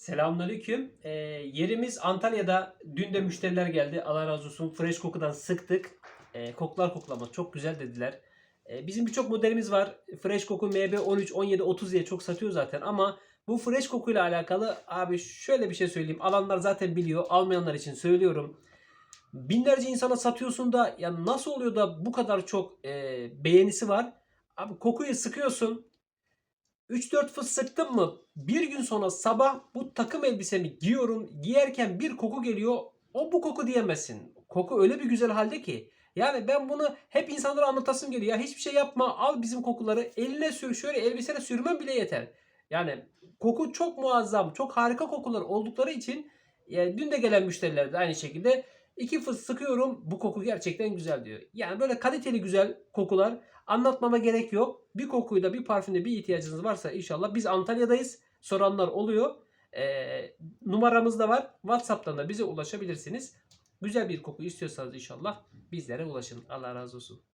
Selamünaleyküm. Ee, yerimiz Antalya'da. Dün de müşteriler geldi. Allah razı olsun. Fresh kokudan sıktık. Ee, kokular koklamaz. Çok güzel dediler. Ee, bizim birçok modelimiz var. Fresh koku MB 13, 17, 30 diye çok satıyor zaten. Ama bu fresh kokuyla alakalı abi şöyle bir şey söyleyeyim. Alanlar zaten biliyor. Almayanlar için söylüyorum. Binlerce insana satıyorsun da ya nasıl oluyor da bu kadar çok e, beğenisi var? Abi kokuyu sıkıyorsun. 3-4 fıs sıktım mı bir gün sonra sabah bu takım elbisemi giyiyorum. Giyerken bir koku geliyor. O bu koku diyemezsin. Koku öyle bir güzel halde ki. Yani ben bunu hep insanlara anlatasım geliyor. Ya hiçbir şey yapma al bizim kokuları eline sür şöyle elbisene sürmen bile yeter. Yani koku çok muazzam çok harika kokular oldukları için yani dün de gelen müşteriler de aynı şekilde iki fıs sıkıyorum bu koku gerçekten güzel diyor. Yani böyle kaliteli güzel kokular Anlatmama gerek yok. Bir kokuyla bir parfümde bir ihtiyacınız varsa inşallah biz Antalya'dayız. Soranlar oluyor. Ee, numaramız da var. WhatsApp'tan da bize ulaşabilirsiniz. Güzel bir koku istiyorsanız inşallah bizlere ulaşın. Allah razı olsun.